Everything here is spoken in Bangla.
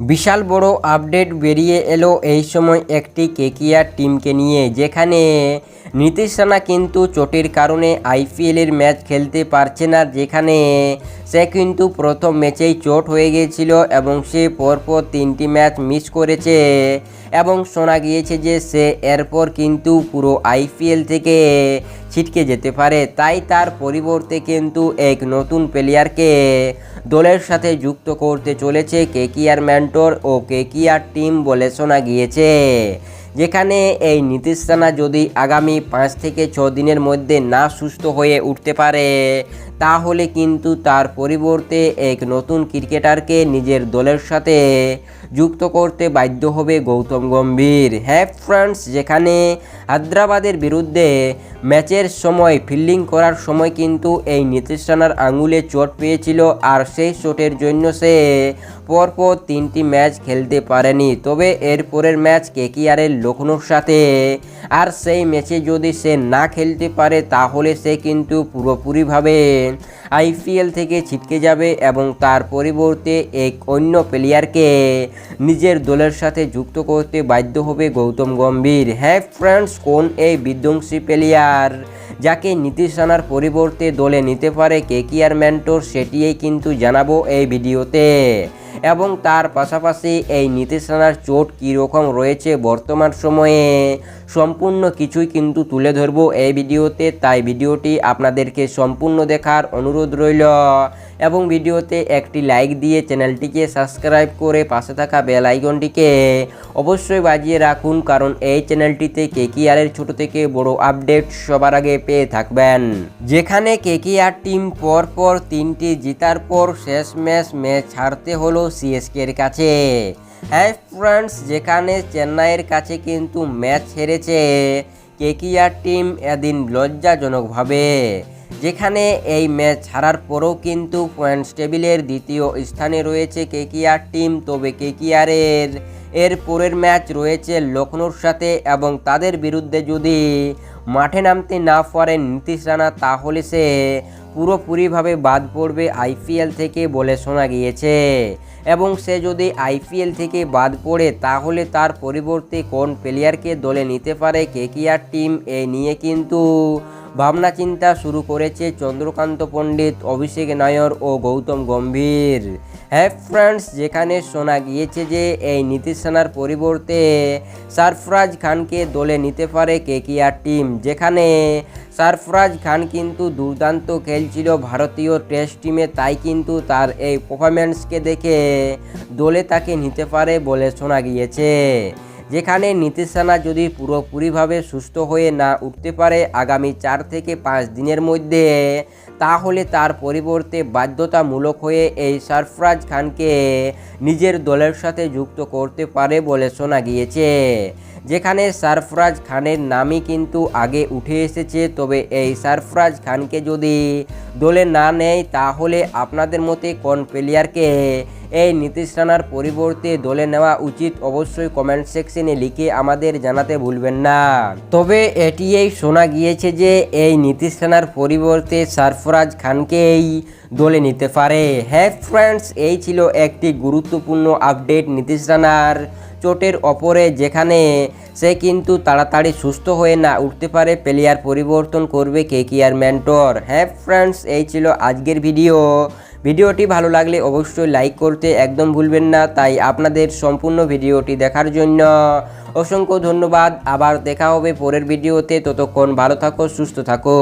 বিশাল বড় আপডেট বেরিয়ে এলো এই সময় একটি কেকিয়ার টিমকে নিয়ে, যেখানে নীতিশ রানা কিন্তু চোটের কারণে আইপিএলের ম্যাচ খেলতে পারছে না, যেখানে সে কিন্তু প্রথম ম্যাচেই চোট হয়ে গিয়েছিল এবং সে পরপর তিনটি ম্যাচ মিস করেছে এবং শোনা গিয়েছে যে সে এরপর কিন্তু পুরো আইপিএল থেকে ছিটকে যেতে পারে, তাই তার পরিবর্তে কিন্তু এক নতুন প্লেয়ারকে দলের সাথে যুক্ত করতে চলেছে। কেকিয়ার ম্যান্টর ও কেকিয়ার টিম বলে শোনা গিয়েছে। যেখানে এই নীতিশ রানা যদি আগামী পাঁচ থেকে ছ দিনের মধ্যে না সুস্থ হয়ে উঠতে পারে, তাহলে কিন্তু তার পরিবর্তে এক নতুন ক্রিকেটারকে নিজের দলের সাথে যুক্ত করতে বাধ্য হবে গৌতম গম্ভীর। হ্যাঁ ফ্রান্স, যেখানে হায়দ্রাবাদের বিরুদ্ধে ম্যাচের সময় ফিল্ডিং করার সময় কিন্তু এই নীতিশ রানার আঙুলে চোট পেয়েছিল আর সেই চোটের জন্য সে পরপর তিনটি ম্যাচ খেলতে পারেনি। তবে এর পরের ম্যাচ কেকিআরের লখনৌর সাথে। আর সেই ম্যাচে যদি সে না খেলতে পারে, তাহলে সে কিন্তু পুরোপুরিভাবে আইপিএল থেকে ছিটকে যাবে এবং তার পরিবর্তে এক অন্য প্লেয়ারকে নিজের দলের সাথে যুক্ত করতে বাধ্য হবে গৌতম গম্ভীর। হ্যাঁ ফ্রেন্ডস, কোন এই বিধ্বংসী প্লেয়ার? যাকে নীতিশ রানার পরিবর্তে দলে নিতে পারে কেকিআর ম্যান্টোর সেটিই কিন্তু জানাব এই ভিডিওতে। এবং তার পাশাপাশি এই নীতিশ রানার চোট কীরকম রয়েছে বর্তমান সময়ে, সম্পূর্ণ কিছুই কিন্তু তুলে ধরবো এই ভিডিওতে। তাই ভিডিওটি আপনাদেরকে সম্পূর্ণ দেখার অনুরোধ রইল। এবং ভিডিওতে একটি লাইক দিয়ে চ্যানেলটিকে সাবস্ক্রাইব করে পাশে থাকা বেল আইকনটিকে অবশ্যই বাজিয়ে রাখুন, কারণ এই চ্যানেলটিতে কেকিআরের ছোট থেকে বড় আপডেট সবার আগে পেয়ে থাকবেন। যেখানে কে কেকিআর টিম পর পর তিনটি জিতার পর শেষ ম্যাচ ম্যাচ হারতে হলো সিএসকের কাছে। হ্যাঁ ফ্রেন্ডস, যেখানে চেন্নাইয়ের কাছে কিন্তু ম্যাচ হেরেছে, কেকিআর টিম এদিন লজ্জাজনকভাবে। যেখানে এই ম্যাচ হারার পরেও কিন্তু পয়েন্টস টেবিলের দ্বিতীয় স্থানে রয়েছে কেকিআর টিম। তবে কেকিআরের, এর পরের ম্যাচ রয়েছে লখনৌর সাথে এবং তাদের বিরুদ্ধে যদি মাঠে নামতে না পারেন নীতিশ রানা, তাহলে সে পুরোপুরিভাবে বাদ পড়বে আইপিএল থেকে বলে শোনা গিয়েছে। এবং সে যদি আইপিএল থেকে বাদ পড়ে, তাহলে তার পরিবর্তে কোন প্লেয়ারকে দলে নিতে পারে কেকিআর টিম, এ নিয়ে কিন্তু ভাবনা চিন্তা শুরু করেছে চন্দ্রকান্ত পণ্ডিত, অভিষেক নায়র ও গৌতম গম্ভীর। হ্যাঁ ফ্রেন্ডস যেখানে শোনা গিয়েছে যে এই নীতিশ রানার পরিবর্তে সারফরাজ খানকে দলে নিতে পারে কেকিআর টিম যেখানে সারফরাজ খান কিন্তু দুর্দান্ত খেলছিল ভারতীয় টেস্ট টিমে তাই কিন্তু তার এই পারফরম্যান্সকে দেখে দলে তাকে নিতে পারে বলে শোনা গিয়েছে। যেখানে নীতিশ রানা যদি পুরোপুরিভাবে সুস্থ হয়ে না উঠতে পারে আগামী চার থেকে পাঁচ দিনের মধ্যে, তাহলে তার পরিবর্তে বাধ্যতামূলক হয়ে এই সরফরাজ খানকে নিজের দলের সাথে যুক্ত করতে পারে বলে শোনা গিয়েছে। যেখানে সরফরাজ খানের নামই কিন্তু আগে উঠে এসেছে, তবে এই সরফরাজ খানকে যদি দলে না নেয়, তাহলে আপনাদের মতে কোন প্লেয়ারকে এই নীতিশ রানার পরিবর্তে দলে নেওয়া উচিত অবশ্যই কমেন্ট সেকশনে লিখে আমাদের জানাতে ভুলবেন না। তবে এটিই শোনা গিয়েছে যে এই নীতিশ রানার পরিবর্তে সারফরাজ খানকেই দলে নিতে পারে। হ্যাঁ ফ্রেন্ডস এই ছিল একটি গুরুত্বপূর্ণ আপডেট নীতিশ রানার চোটের অপরে যেখানে সে কিন্তু তাড়াতাড়ি সুস্থ হয়ে না উঠতে পারে প্লেয়ার পরিবর্তন করবে কেকিআর ম্যান্টর হ্যাঁ ফ্রেন্ডস এই ছিল আজকের ভিডিও ভিডিওটি ভালো লাগলে অবশ্যই লাইক করতে একদম ভুলবেন না, তাই আপনাদের সম্পূর্ণ ভিডিওটি দেখার জন্য অসংখ্য ধন্যবাদ। আবার দেখা হবে পরের ভিডিওতে, ততক্ষণ ভালো থাকো, সুস্থ থাকো।